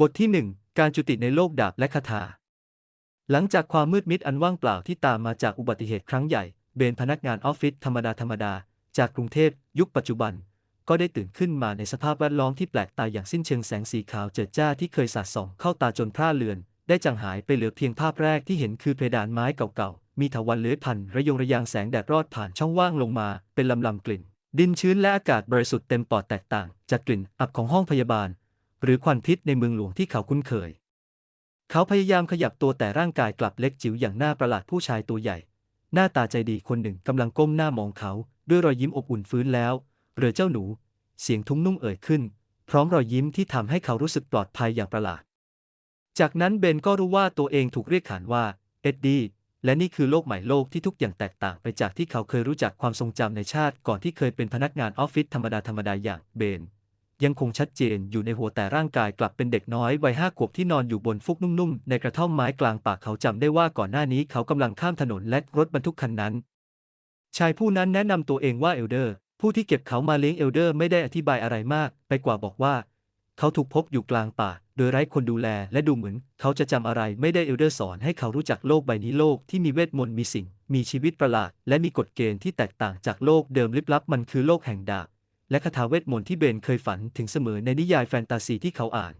บทที่หนึ่งการจุติในโลกดาบและคาถา หลังจากความมืดมิดอันว่างเปล่าที่ตามมาจากอุบัติเหตุครั้งใหญ่ เบนพนักงานออฟฟิศธรรมดาธรรมดา จากกรุงเทพยุคปัจจุบัน ก็ได้ตื่นขึ้นมาในสภาพแวดล้อมที่แปลกตาอย่างสิ้นเชิงแสงสีขาวเจิดจ้าที่เคยสาดส่องเข้าตาจนพร่าเลือน ได้จางหายไปเหลือเพียงภาพแรกที่เห็นคือเพดานไม้เก่าๆ มีถาวรเลื้อยพันระยงระยางแสงแดดรอดผ่านช่องว่างลงมาเป็นลำลำกลิ่น ดินชื้นและอากาศบริสุทธิ์เต็มปอดแตกต่าง จากกลิ่นอับของห้องพยาบาล หรือควันพิษในเมืองหลวงที่เขาคุ้นเคย เขาพยายามขยับตัวแต่ร่างกายกลับเล็กจิ๋วอย่างน่าประหลาดผู้ชายตัวใหญ่ หน้าตาใจดีคนหนึ่งกำลังก้มหน้ามองเขา ด้วยรอยยิ้มอบอุ่นฟื้นแล้วเรือเจ้าหนู เสียงทุ้มนุ่มเอ่ยขึ้น พร้อมรอยยิ้มที่ทำให้เขารู้สึกปลอดภัยอย่างประหลาด จากนั้นเบนก็รู้ว่าตัวเองถูกเรียกขานว่าเอ็ดดี้และนี่คือโลกใหม่โลกที่ทุกอย่างแตกต่างไปจากที่เขาเคยรู้จักความทรงจำในชาติ ก่อนที่เคยเป็นพนักงานออฟฟิศธรรมดาธรรมดาอย่างเบน ยังคงชัดเจนอยู่ในหัวแต่ร่างกายกลับเป็นเด็กน้อยวัยห้าขวบที่นอนอยู่บนฟุกนุ่มๆ ในกระท่อมไม้กลางป่าเขาจำได้ว่าก่อนหน้านี้เขากำลังข้ามถนนและรถบรรทุกคันนั้น ชายผู้นั้นแนะนำตัวเองว่าเอลเดอร์ ผู้ที่เก็บเขามาเลี้ยงเอลเดอร์ไม่ได้อธิบายอะไรมาก ไปกว่าบอกว่า เขาถูกพบอยู่กลางป่า โดยไร้คนดูแลและดูเหมือน เขาจะจำอะไรไม่ได้เอลเดอร์สอนให้เขารู้จักโลกใบนี้โลกที่มีเวทมนต์มีสิ่ง มีชีวิตประหลาด และมีกฎเกณฑ์ที่แตกต่างจากโลกเดิมลึกลับมันคือโลกแห่งดาบ และคาถาเวทมนต์ที่เบนเคยฝันถึงเสมอในนิยายแฟนตาซีที่เขาอ่าน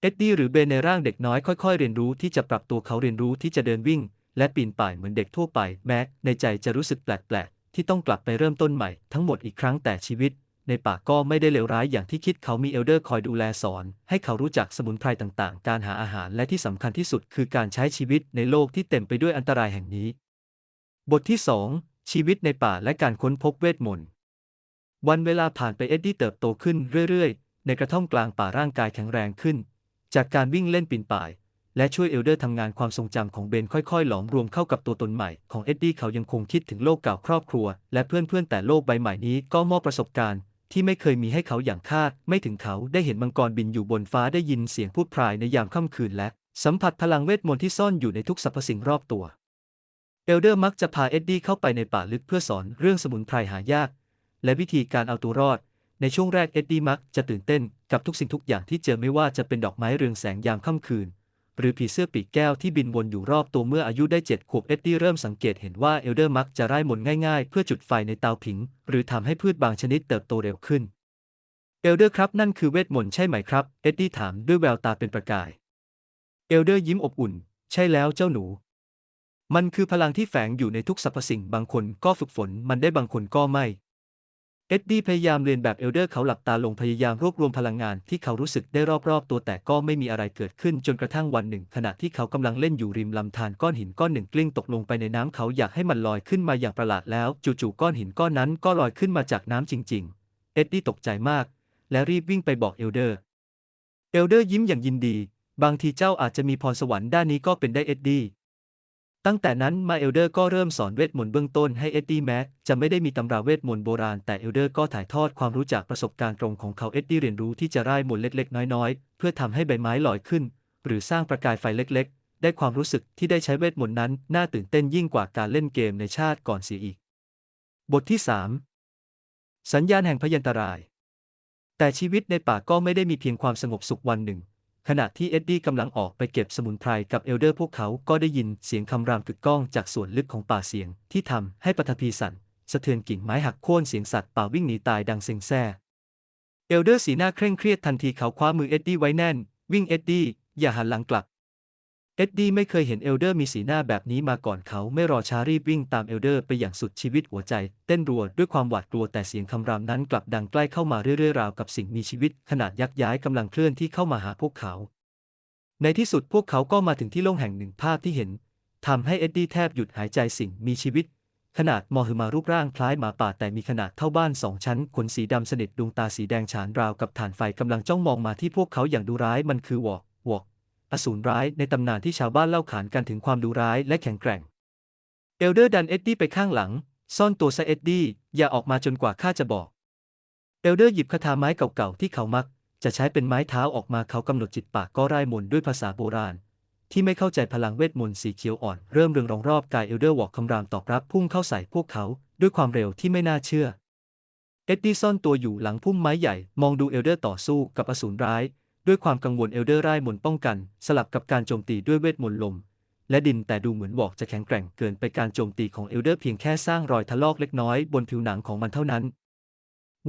เอ็ดดี้หรือเบนในร่างเด็กน้อยค่อยๆ เรียนรู้ที่จะปรับตัวเขาเรียนรู้ที่จะเดินวิ่ง และปีนป่ายเหมือนเด็กทั่วไป แม้ในใจจะรู้สึกแปลกๆ ที่ต้องกลับไปเริ่มต้นใหม่ทั้งหมดอีกครั้งแต่ชีวิต ในป่าก็ไม่ได้เลวร้ายอย่างที่คิดเขามีเอลเดอร์คอยดูแลสอน ให้เขารู้จักสมุนไพรต่างๆ การหาอาหารและที่สำคัญที่สุดคือการใช้ชีวิตในโลกที่เต็มไปด้วยอันตรายแห่งนี้ บทที่ 2 ชีวิตในป่าและการค้นพบเวทมนต์ วันเวลาผ่านไปเอ็ดดี้เติบโตขึ้นเรื่อยๆ ในกระท่อมกลางป่าร่างกายแข็งแรงขึ้น จากการวิ่งเล่นปีนป่าย และช่วยเอลเดอร์ทำงานความทรงจำของเบนค่อยๆ หลอมรวมเข้ากับตัวตนใหม่ของเอ็ดดี้เขายังคงคิดถึงโลกเก่าครอบครัว และเพื่อนๆแต่โลกใบใหม่นี้ก็มอบประสบการณ์ที่ไม่เคยมีให้เขาอย่างคาด ไม่ถึงเขาได้เห็นมังกรบินอยู่บนฟ้าได้ยินเสียงพูดพรายในยามค่ำคืนและสัมผัสพลังเวทมนต์ที่ซ่อนอยู่ในทุกสรรพสิ่งรอบตัว เอลเดอร์มักจะพาเอ็ดดี้เข้าไปในป่าลึกเพื่อสอนเรื่องสมุนไพรหายาก และวิธีการเอาตัวรอด ในช่วงแรกเอ็ดดี้มักจะตื่นเต้นกับทุกสิ่งทุกอย่างที่เจอไม่ว่าจะเป็นดอกไม้เรืองแสงยามค่ำคืน หรือผีเสื้อปีกแก้วที่บินวนอยู่รอบตัวเมื่ออายุได้เจ็ดขวบเอ็ดดี้เริ่มสังเกตเห็นว่าเอลเดอร์มักจะไร้มนง่ายๆ เพื่อจุดไฟในเตาผิง หรือทำให้พืชบางชนิดเติบโตเร็วขึ้นเอลเดอร์ครับนั่นคือเวทมนต์ใช่ไหมครับเอ็ดดี้ถามด้วยแววตาเป็นประกายเอลเดอร์ยิ้มอบอุ่น ใช่แล้วเจ้าหนู มันคือพลังที่แฝงอยู่ในทุกสรรพสิ่งบางคนก็ฝึกฝนมันได้บางคนก็ไม่ เอ็ดดี้พยายามเรียนแบบเอลเดอร์เขาหลับตาลงพยายามรวบรวมพลังงานที่เขารู้สึกได้รอบๆ ตัวแต่ก็ไม่มีอะไรเกิดขึ้นจนกระทั่งวันหนึ่ง ขณะที่เขากำลังเล่นอยู่ริมลำธารก้อนหินก้อนหนึ่งกลิ้งตกลงไปในน้ำเขาอยากให้มันลอยขึ้นมาอย่างประหลาดแล้วจู่ๆก้อนหินก้อนนั้นก็ลอยขึ้นมาจากน้ำจริง ๆ เอ็ดดี้ตกใจมาก และรีบวิ่งไปบอกเอลเดอร์ เอลเดอร์ยิ้มอย่างยินดี บางทีเจ้าอาจจะมีพรสวรรค์ด้านนี้ก็เป็นได้เอ็ดดี้ ตั้งแต่นั้นมาเอลเดอร์ก็เริ่มสอนเวทมนต์เบื้องต้นให้เอ็ดดี้แม้จะไม่ได้มีตำราเวทมนต์โบราณแต่เอลเดอร์ก็ถ่ายทอดความรู้จากประสบการณ์ตรงของเขาเอ็ดดี้เรียนรู้ที่จะร่ายมนต์เล็กๆ น้อยๆ เพื่อทำให้ใบไม้ลอยขึ้น หรือสร้างประกายไฟเล็กๆ ได้ความรู้สึกที่ได้ใช้เวทมนต์นั้น น่าตื่นเต้นยิ่งกว่าการเล่นเกมในชาติก่อนเสียอีก บทที่ 3 สัญญาณแห่งพยันตราย แต่ชีวิตในป่าก็ไม่ได้มีเพียงความสงบสุขวันหนึ่ง ขณะที่เอ็ดดี้กำลังออกไปเก็บสมุนไพรกับเอลเดอร์พวกเขาก็ได้ยินเสียงคำรามกึกก้องจากส่วนลึกของป่าเสียงที่ทำให้ปฐพีสั่นสะเทือนกิ่งไม้หักโค่นเสียงสัตว์ป่าวิ่งหนีตายดังเซ็งแซ่เอลเดอร์สีหน้าเคร่งเครียดทันทีเขาคว้ามือเอ็ดดี้ไว้แน่น วิ่งเอ็ดดี้อย่าหันหลังกลับ เอ็ดดี้ไม่เคยเห็นเอลเดอร์มีสีหน้าแบบนี้มาก่อนเขาไม่รอช้ารีบวิ่งตามเอลเดอร์ไปอย่างสุดชีวิตหัวใจ เต้นรัวด้วยความหวาดกลัวแต่เสียงคำรามนั้นกลับดังใกล้เข้ามาเรื่อยๆราวกับสิ่งมีชีวิต ขนาดยักษ์ย้ายกำลังเคลื่อนที่เข้ามาหาพวกเขา ในที่สุดพวกเขาก็มาถึงที่โล่งแห่งหนึ่งภาพที่เห็นทำให้เอ็ดดี้แทบหยุดหายใจสิ่งมีชีวิต ขนาดมอหือมารูปร่างคล้ายหมาป่าแต่มีขนาดเท่าบ้านสองชั้นขนสีดำสนิทดวงตาสีแดงฉานราวกับฐานไฟกำลังจ้องมองมาที่พวกเขาอย่างดูร้ายมันคือวอกวอก อสูรร้ายในตำนานที่ชาวบ้านเล่าขานกันถึงความดุร้ายและแข็งแกร่ง เอลเดอร์ดันเอ็ดดี้ไปข้างหลัง ซ่อนตัวซะเอ็ดดี้อย่าออกมาจนกว่าข้าจะบอก เอลเดอร์หยิบคาถาไม้เก่าๆที่เขามัก จะใช้เป็นไม้เท้าออกมาเขากำหนดจิตปากก็ไร่ายมนด้วยภาษาโบราณ ที่ไม่เข้าใจพลังเวทมนต์สีเขียวอ่อนเริ่มเรืองรองรอบกายเอลเดอร์วอกคำรามตอบรับพุ่งเข้าใส่พวกเขาด้วยความเร็วที่ไม่น่าเชื่อเอ็ดดี้ซ่อนตัวอยู่หลังพุ่มไม้ใหญ่ มองดูเอลเดอร์ต่อสู้กับอสูรร้าย ด้วยความกังวลเอลเดอร์ไร้มนป้องกัน สลับกับการโจมตีด้วยเวทมนต์ลม และดินแต่ดูเหมือนวอกจะแข็งแกร่งเกินไปการโจมตีของเอลเดอร์เพียงแค่สร้างรอยทะลอกเล็กน้อยบนผิวหนังของมันเท่านั้น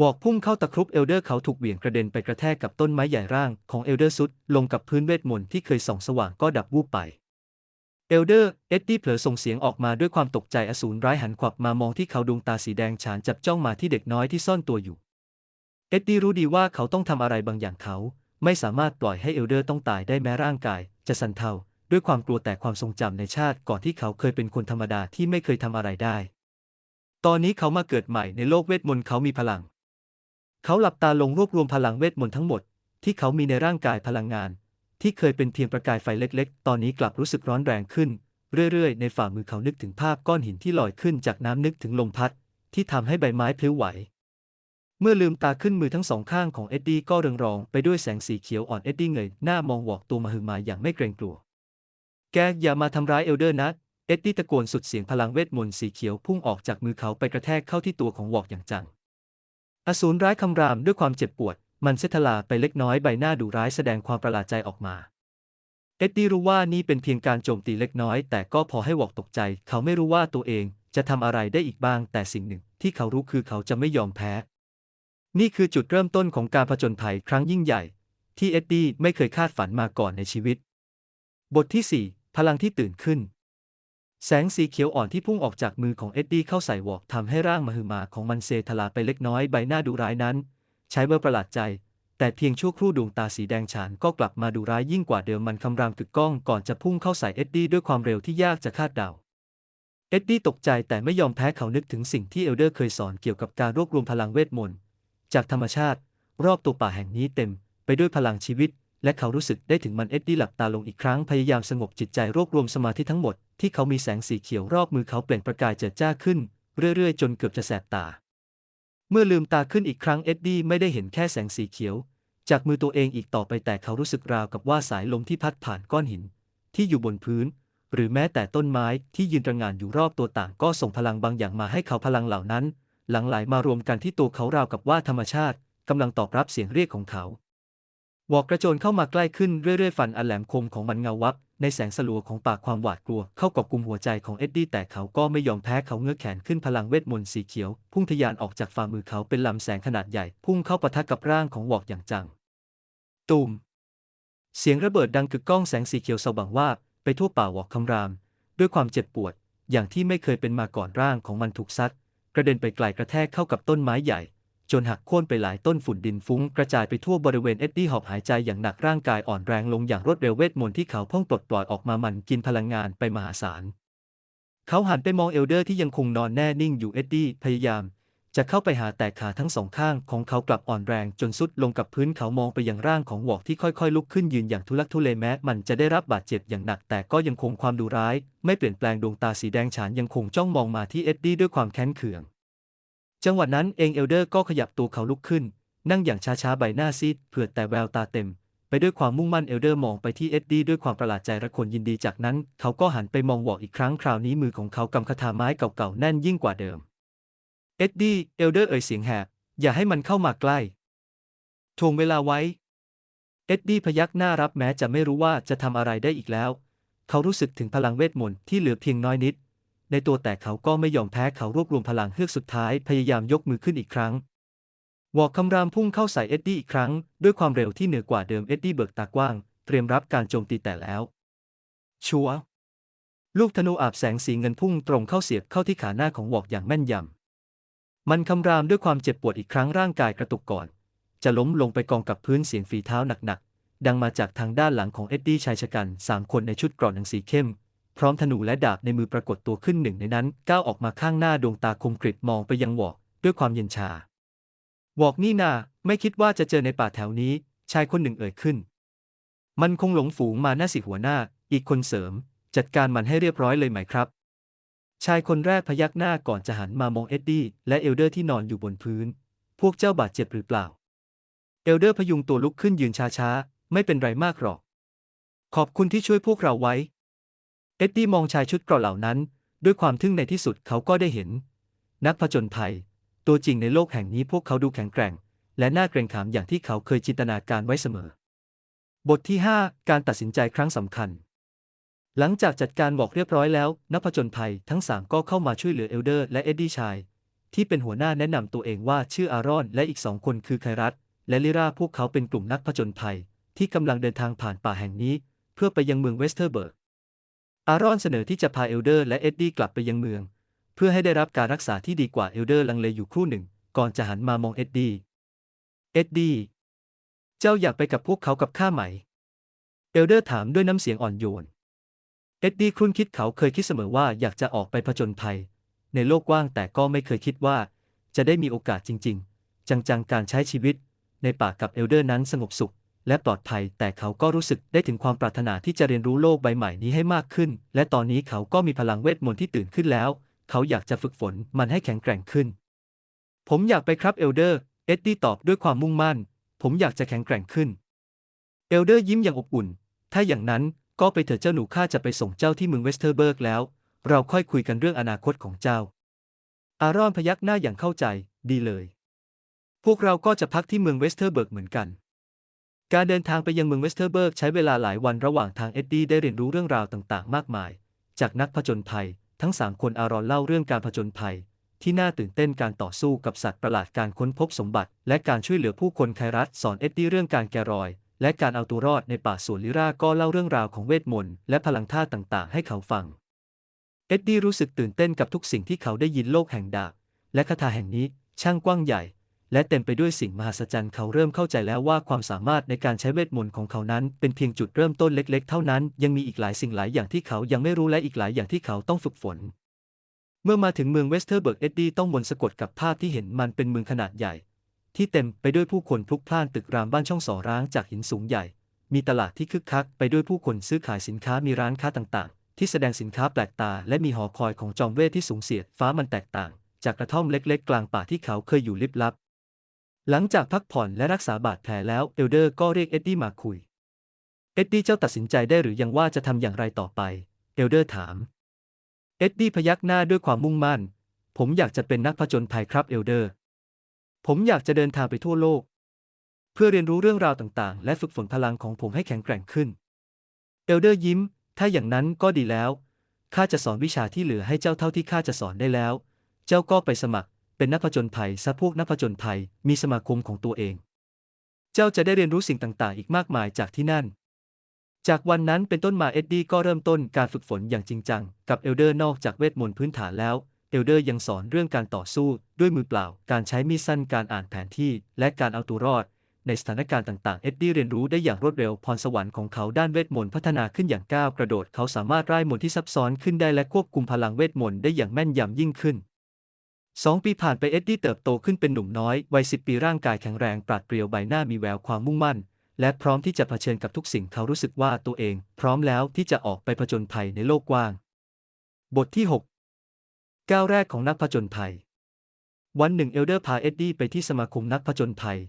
วอกพุ่งเข้าตะครุบเอลเดอร์เขาถูกเหวี่ยงกระเด็นไปกระแทกกับต้นไม้ใหญ่ร่างของเอลเดอร์ซุดลงกับพื้นเวทมนต์ที่เคยส่องสว่างก็ดับวูบไปเอลเดอร์ เอ็ดดี้เผลอส่งเสียงออกมาด้วยความตกใจอสูรร้ายหันขวับมามองที่เขาดวงตาสีแดงฉานจับจ้องมาที่เด็กน้อยที่ซ่อนตัวอยู่ เอ็ดดี้รู้ดีว่าเขาต้องทำอะไรบางอย่างเขา ไม่สามารถปล่อยให้เอลเดอร์ต้องตายได้แม้ร่างกาย จะสั่นเทาด้วยความกลัวแต่ความทรงจำในชาติก่อนที่เขาเคยเป็นคนธรรมดาที่ไม่เคยทำอะไรได้ ตอนนี้เขามาเกิดใหม่ในโลกเวทมนต์เขามีพลัง เขาหลับตาลงรวบรวมพลังเวทมนต์ทั้งหมด ที่เขามีในร่างกายพลังงาน ที่เคยเป็นเพียงประกายไฟเล็ก ๆ ตอนนี้กลับรู้สึกร้อนแรงขึ้น เรื่อยๆ ในฝ่ามือเขานึกถึงภาพก้อนหินที่ลอยขึ้นจากน้ำนึกถึงลมพัด ที่ทำให้ใบไม้พลิ้วไหว เมื่อลืมตาขึ้นมือทั้งสองข้างของเอ็ดดี้ก็เรืองรองไปด้วยแสงสีเขียวอ่อนเอ็ดดี้เงยหน้ามองวอกตัวมาหือมาอย่างไม่เกรงกลัว แกอย่ามาทำร้ายเอลเดอร์นะ เอ็ดดี้ตะโกนสุดเสียงพลังเวทมนต์สีเขียวพุ่งออกจากมือเขาไปกระแทกเข้าที่ตัวของวอกอย่างจัง อสูรร้ายคำรามด้วยความเจ็บปวด มันเซทลาไปเล็กน้อยใบหน้าดุร้ายแสดงความประหลาดใจออกมา เอ็ดดี้รู้ว่านี่เป็นเพียงการโจมตีเล็กน้อย แต่ก็พอให้วอกตกใจ เขาไม่รู้ว่าตัวเองจะทำอะไรได้อีกบ้าง แต่สิ่งหนึ่งที่เขารู้คือเขาจะไม่ยอมแพ้ นี่คือจุดเริ่มต้นของการผจญภัยครั้งยิ่งใหญ่ ที่เอ็ดดี้ไม่เคยคาดฝันมาก่อนในชีวิต บทที่ 4 พลังที่ตื่นขึ้น แสงสีเขียวอ่อนที่พุ่งออกจากมือของเอ็ดดี้เข้าใส่วอกทำให้ร่างมหึมาของมันเซทลาไปเล็กน้อยใบหน้าดุร้ายนั้น ใช้เบอร์ประหลาดใจ แต่เพียงชั่วครู่ดวงตาสีแดงฉานก็กลับมาดุร้ายยิ่งกว่าเดิมมันคำรามกึกก้องก่อนจะพุ่งเข้าใส่เอ็ดดี้ด้วยความเร็วที่ยากจะคาดเดาเอ็ดดี้ตกใจแต่ไม่ยอมแพ้เขานึกถึงสิ่งที่เอลเดอร์เคยสอนเกี่ยวกับการรวบรวมพลังเวทมนต์ จากธรรมชาติ รอบตัวป่าแห่งนี้เต็ม ไปด้วยพลังชีวิต และเขารู้สึกได้ถึงมันเอ็ดดี้หลับตาลงอีกครั้งพยายามสงบจิตใจรวบรวมสมาธิทั้งหมดที่เขามีแสงสีเขียวรอบมือเขาเปล่งประกายเจิดจ้าขึ้น เรื่อยๆ จนเกือบจะแสบตา เมื่อลืมตาขึ้นอีกครั้งเอ็ดดี้ไม่ได้เห็นแค่แสงสีเขียว จากมือตัวเองอีกต่อไปแต่เขารู้สึกราวกับว่าสายลมที่พัดผ่านก้อนหิน ที่อยู่บนพื้น หรือแม้แต่ต้นไม้ที่ยืนตระงานอยู่รอบตัวต่างก็ส่งพลังบางอย่างมาให้เขาพลังเหล่านั้น หลังไหลมารวมกันที่ตัวเขาราวกับว่าธรรมชาติกำลังตอบรับเสียงเรียกของเขาวอกกระโจนเข้ามาใกล้ขึ้นเรื่อยๆ ฟันอันแหลมคมของมันเงาวับ ในแสงสลัวของปากความหวาดกลัว เข้ากอบกุมหัวใจของเอ็ดดี้แต่เขาก็ไม่ยอมแพ้เขาเงื้อแขนขึ้นพลังเวทมนต์สีเขียว พุ่งทะยานออกจากฝ่ามือเขาเป็นลำแสงขนาดใหญ่ พุ่งเข้าปะทะกับร่างของวอกอย่างจังตูมเสียงระเบิดดังกึกก้องแสงสีเขียวสว่างวาบไปทั่วป่าวอกคำราม ด้วยความเจ็บปวด อย่างที่ไม่เคยเป็นมาก่อนร่างของมันถูกซัด กระเด็นไปไกลกระแทกเข้ากับต้นไม้ใหญ่ จนหักโค่นไปหลายต้นฝุ่นดินฟุ้งกระจายไปทั่วบริเวณเอ็ดดี้หอบหายใจอย่างหนักร่างกายอ่อนแรงลงอย่างรวดเร็วเวทมนต์ที่เขาเพ่งปลดปล่อยออกมามันกินพลังงานไปมหาศาล เขาหันไปมองเอลเดอร์ที่ยังคงนอนแน่นิ่งอยู่เอ็ดดี้พยายาม จะเข้าไปหาแต่ขาทั้งสองข้างของเขากลับอ่อนแรงจนสุดลงกับพื้นเขามองไปยังร่างของวอกที่ค่อยๆ ลุกขึ้นยืนอย่างทุลักทุเลแม้มันจะได้รับบาดเจ็บอย่างหนัก แต่ก็ยังคงความดุร้าย ไม่เปลี่ยนแปลงดวงตาสีแดงฉานยังคงจ้องมองมาที่เอ็ดดี้ด้วยความแค้นเคือง จังหวะนั้นเองเอลเดอร์ก็ขยับตัวเขาลุกขึ้น นั่งอย่างช้าๆใบหน้าซีดเผือดแต่แววตาเต็ม ไปด้วยความมุ่งมั่นเอลเดอร์มองไปที่เอ็ดดี้ด้วยความประหลาดใจระคนยินดีจากนั้น เขาก็หันไปมองวอกอีกครั้งคราวนี้มือของเขากำคาถาไม้เก่าๆแน่นยิ่งกว่าเดิม เอ็ดดี้เอลเดอร์เอ่ยเสียงแหบอย่าให้มันเข้ามาใกล้ทวงเวลาไว้ เอ็ดดี้พยักหน้ารับแม้จะไม่รู้ว่าจะทำอะไรได้อีกแล้ว เขารู้สึกถึงพลังเวทมนต์ที่เหลือเพียงน้อยนิด ในตัวแต่เขาก็ไม่ยอมแพ้เขารวบรวมพลังเฮือกสุดท้ายพยายามยกมือขึ้นอีกครั้งวอกคำรามพุ่งเข้าใส่เอ็ดดี้อีกครั้ง ด้วยความเร็วที่เหนือกว่าเดิมเอ็ดดี้เบิกตากว้าง เตรียมรับการโจมตีแต่แล้ว ชัวร์ลูกธนูอาบแสงสีเงินพุ่งตรงเข้าเสียบเข้าที่ขาหน้าของวอกอย่างแม่นยำ มันคำรามด้วยความเจ็บปวดอีกครั้งร่างกายกระตุกก่อน จะล้มลงไปกองกับพื้นเสียงฝีเท้าหนักๆ ดังมาจากทางด้านหลังของเอ็ดดี้ชายชะกันสามคนในชุดเกราะหนังสีเข้ม พร้อมธนูและดาบในมือปรากฏตัวขึ้นหนึ่งในนั้น ก้าวออกมาข้างหน้าดวงตาคมกริบมองไปยังวอกด้วยความเย็นชา วอกนี่นาไม่คิดว่าจะเจอในป่าแถวนี้ ชายคนหนึ่งเอ่ยขึ้น มันคงหลงฝูงมาหน้าสิหัวหน้า อีกคนเสริม จัดการมันให้เรียบร้อยเลยไหมครับ ชายคนแรกพยักหน้าก่อนจะหันมามองเอ็ดดี้และเอลเดอร์ที่นอนอยู่บนพื้น พวกเจ้าบาดเจ็บหรือเปล่า เอลเดอร์พยุงตัวลุกขึ้นยืนช้าๆ ไม่เป็นไรมากหรอก ขอบคุณที่ช่วยพวกเราไว้ เอ็ดดี้มองชายชุดเกราะเหล่านั้น ด้วยความทึ่งในที่สุดเขาก็ได้เห็น นักผจญภัย ตัวจริงในโลกแห่งนี้พวกเขาดูแข็งแกร่ง และน่าเกรงขามอย่างที่เขาเคยจินตนาการไว้เสมอ บทที่ 5 การตัดสินใจครั้งสำคัญ หลังจากจัดการบอกเรียบร้อยแล้วนักผจญภัยทั้งสามก็เข้ามาช่วยเหลือเอลเดอร์ และเอ็ดดี้ชาย ที่เป็นหัวหน้าแนะนำตัวเองว่าชื่ออารอน และอีกสองคนคือไครัตและลิราพวกเขาเป็นกลุ่มนักผจญภัย ที่กำลังเดินทางผ่านป่าแห่งนี้ เพื่อไปยังเมืองเวสเทอร์เบิร์ก อารอนเสนอที่จะพาเอลเดอร์ และเอ็ดดี้กลับไปยังเมือง เพื่อให้ได้รับการรักษาที่ดีกว่าเอลเดอร์ลังเลอยู่ครู่หนึ่ง ก่อนจะหันมามองเอ็ดดี้ เอ็ดดี้ เจ้าอยากไปกับพวกเขากับข้าไหม เอลเดอร์ถามด้วยน้ำเสียงอ่อนโยน เอ็ดดี้ครุ่นคิดเขาเคยคิดเสมอว่าอยากจะออกไปผจญภัย ในโลกกว้างแต่ก็ไม่เคยคิดว่า จะได้มีโอกาสจริง ๆ จังๆ การใช้ชีวิต ในป่ากับเอลเดอร์นั้นสงบสุข และปลอดภัย แต่เขาก็รู้สึกได้ถึงความปรารถนาที่จะเรียนรู้โลกใบใหม่นี้ให้มากขึ้น และตอนนี้เขาก็มีพลังเวทมนต์ที่ตื่นขึ้นแล้ว เขาอยากจะฝึกฝนมันให้แข็งแกร่งขึ้น ผมอยากไปครับเอลเดอร์ เอ็ดดี้ตอบด้วยความมุ่งมั่น ผมอยากจะแข็งแกร่งขึ้น เอลเดอร์ยิ้มอย่างอบอุ่น ถ้าอย่างนั้น ก็ไปเถอะเจ้าหนูข้าจะไปส่งเจ้าที่เมืองเวสเทอร์เบิร์กแล้ว เราค่อยคุยกันเรื่องอนาคตของเจ้า อารอนพยักหน้าอย่างเข้าใจ ดีเลย พวกเราก็จะพักที่เมืองเวสเทอร์เบิร์กเหมือนกัน การเดินทางไปยังเมืองเวสเทอร์เบิร์กใช้เวลาหลายวันระหว่างทางเอ็ดดี้ได้เรียนรู้เรื่องราวต่างๆ มากมาย จากนักผจญภัย ทั้งสามคนอารอนเล่าเรื่องการผจญภัย ที่น่าตื่นเต้นการต่อสู้กับสัตว์ประหลาดการค้นพบสมบัติ และการช่วยเหลือผู้คนไครัสสอนเอ็ดดี้เรื่องการแกะรอย และการเอาตัวรอดในป่าสวนลิราก็เล่าเรื่องราวของเวทมนต์และพลังท่าต่างๆ ให้เขาฟัง เอ็ดดี้รู้สึกตื่นเต้นกับทุกสิ่งที่เขาได้ยินโลกแห่งดาบและคาถาแห่งนี้ช่างกว้างใหญ่ และเต็มไปด้วยสิ่งมหัศจรรย์เขาเริ่มเข้าใจแล้วว่าความสามารถในการใช้เวทมนต์ของเขานั้น เป็นเพียงจุดเริ่มต้นเล็ก ๆ เท่านั้น ยังมีอีกหลายสิ่งหลายอย่างที่เขายังไม่รู้และอีกหลายอย่างที่เขาต้องฝึกฝน เมื่อมาถึงเมืองเวสเทอร์เบิร์กเอ็ดดี้ต้องมนสะกดกับภาพที่เห็นมันเป็นเมืองขนาดใหญ่ ที่เต็มไปด้วยผู้คนพลุกพล่านตึกรามบ้านช่องสอร้างจากหินสูงใหญ่ มีตลาดที่คึกคักไปด้วยผู้คนซื้อขายสินค้ามีร้านค้าต่างๆ ที่แสดงสินค้าแปลกตา และมีหอคอยของจอมเวทที่สูงเสียดฟ้ามันแตกต่าง จากกระท่อมเล็ก ๆ กลางป่าที่เขาเคยอยู่ลิบลับ หลังจากพักผ่อนและรักษาบาดแผลแล้วเอลเดอร์ก็เรียกเอ็ดดี้มาคุย เอ็ดดี้เจ้าตัดสินใจได้หรือยังว่าจะทำอย่างไรต่อไป เอลเดอร์ถาม เอ็ดดี้พยักหน้าด้วยความมุ่งมั่น ผมอยากจะเป็นนักผจญภัยครับเอลเดอร์ ผมอยากจะเดินทางไปทั่วโลก เพื่อเรียนรู้เรื่องราวต่างๆ และฝึกฝนพลังของผมให้แข็งแกร่งขึ้น เอลเดอร์ยิ้ม ถ้าอย่างนั้นก็ดีแล้ว ข้าจะสอนวิชาที่เหลือให้เจ้าเท่าที่ข้าจะสอนได้แล้ว เจ้าก็ไปสมัคร เป็นนักผจญภัยซะพวกนักผจญภัยมีสมาคมของตัวเอง เจ้าจะได้เรียนรู้สิ่งต่างๆ อีกมากมายจากที่นั่น จากวันนั้นเป็นต้นมาเอ็ดดี้ก็เริ่มต้นการฝึกฝนอย่างจริงจังกับเอลเดอร์นอกจากเวทมนต์พื้นฐานแล้ว เอลเดอร์ยังสอนเรื่องการต่อสู้ด้วยมือเปล่า การใช้มีดสั้นการอ่านแผนที่ และการเอาตัวรอด ในสถานการณ์ต่างๆ เอ็ดดี้เรียนรู้ได้อย่างรวดเร็วพรสวรรค์ของเขาด้านเวทมนต์พัฒนาขึ้นอย่างก้าวกระโดด เขาสามารถร่ายมนต์ที่ซับซ้อนขึ้นได้และควบคุมพลังเวทมนต์ได้อย่างแม่นยำยิ่งขึ้นสองปีผ่านไปเอ็ดดี้เติบโตขึ้นเป็นหนุ่มน้อยวัยสิบปีร่างกายแข็งแรงปราดเปรียวใบหน้ามีแววความมุ่งมั่น และพร้อมที่จะเผชิญกับทุกสิ่งเขารู้สึกว่าตัวเอง พร้อมแล้วที่จะออกไปผจญภัยในโลกกว้าง บทที่6 ก้าวแรกของนักผจญภัย วันหนึ่งเอลเดอร์พาเอ็ดดี้ไปที่สมาคมนักผจญภัย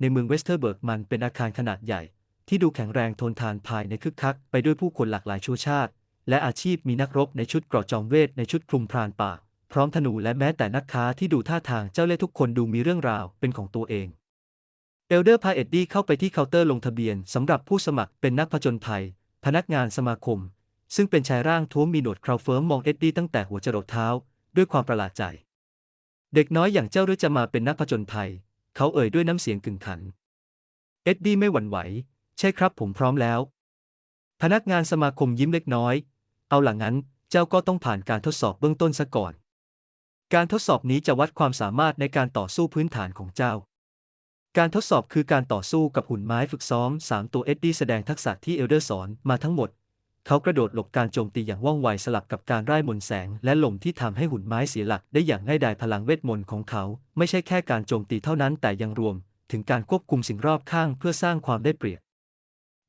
ในเมืองเวสเทอร์เบิร์กมันเป็นอาคารขนาดใหญ่ ที่ดูแข็งแรงทนทานภายในคึกคัก ไปด้วยผู้คนหลากหลายชั่วชาติ และอาชีพมีนักรบในชุดเกราะจอมเวทในชุดคลุมพรานป่า พร้อมธนูและแม้แต่นักค้าที่ดูท่าทางเจ้าเล่ห์ทุกคนดูมีเรื่องราวเป็นของตัวเองเอลเดอร์พาเอ็ดดี้เข้าไปที่เคาน์เตอร์ลงทะเบียนสำหรับผู้สมัครเป็นนักผจญภัย พนักงานสมาคม ซึ่งเป็นชายร่างท้วมมีหนวดเคราเฟิร์มมองเอ็ดดี้ตั้งแต่หัวจรดเท้า ด้วยความประหลาดใจ เด็กน้อยอย่างเจ้าหรือจะมาเป็นนักผจญภัย เขาเอ่ยด้วยน้ำเสียงกึ่งขัน เอ็ดดี้ไม่หวั่นไหว ใช่ครับผมพร้อมแล้ว พนักงานสมาคมยิ้มเล็กน้อย เอาหลังงั้นเจ้าก็ต้องผ่านการทดสอบเบื้องต้นซะก่อน การทดสอบนี้จะวัดความสามารถในการต่อสู้พื้นฐานของเจ้า การทดสอบคือการต่อสู้กับหุ่นไม้ฝึกซ้อม 3 ตัวเอ็ดดี้แสดงทักษะที่เอลเดอร์สอนมาทั้งหมด เขากระโดดหลบการโจมตีอย่างว่องไวสลับกับการร่ายมนแสง และลมที่ทำให้หุ่นไม้เสียหลักได้อย่างง่ายดายพลังเวทมนต์ของเขา ไม่ใช่แค่การโจมตีเท่านั้นแต่ยังรวม ถึงการควบคุมสิ่งรอบข้างเพื่อสร้างความได้เปรียบ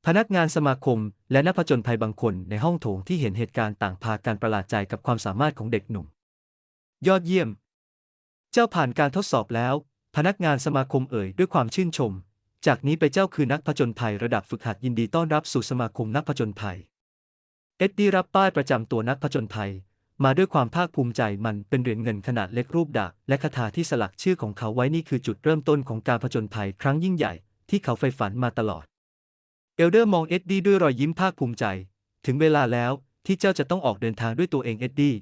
พนักงานสมาคม และนักผจญภัยบางคนในห้องโถงที่เห็นเหตุการณ์ต่างพากันประหลาดใจกับความสามารถของเด็กหนุ่ม ยอดเยี่ยม เจ้าผ่านการทดสอบแล้ว พนักงานสมาคมเอ่ยด้วยความชื่นชม จากนี้ไปเจ้าคือนักผจญภัยระดับฝึกหัดยินดีต้อนรับสู่สมาคมนักผจญภัย เอ็ดดี้รับป้ายประจำตัวนักผจญภัย มาด้วยความภาคภูมิใจมันเป็นเหรียญเงินขนาดเล็กรูปดาบและคาถาที่สลักชื่อของเขาไว้นี่คือจุดเริ่มต้นของการผจญภัยครั้งยิ่งใหญ่ ที่เขาใฝ่ฝันมาตลอด เอลเดอร์มองเอ็ดดี้ด้วยรอยยิ้มภาคภูมิใจ ถึงเวลาแล้วที่เจ้าจะต้องออกเดินทางด้วยตัวเองเอ็ดดี้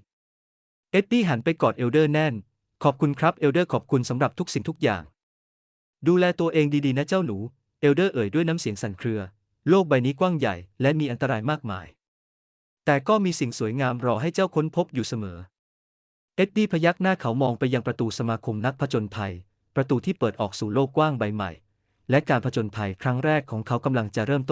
เอ็ดดี้หันไปกอดเอลเดอร์แน่น ขอบคุณครับเอลเดอร์ขอบคุณสำหรับทุกสิ่งทุกอย่าง ดูแลตัวเองดีๆนะเจ้าหนู เอลเดอร์เอ่ยด้วยน้ำเสียงสั่นเครือ โลกใบนี้กว้างใหญ่และมีอันตรายมากมาย แต่ก็มีสิ่งสวยงามรอให้เจ้าค้นพบอยู่เสมอ เอ็ดดี้พยักหน้าเขามองไปยังประตูสมาคมนักผจญภัย ประตูที่เปิดออกสู่โลกกว้างใบใหม่ และการผจญภัยครั้งแรกของเขากำลังจะเริ่มต้น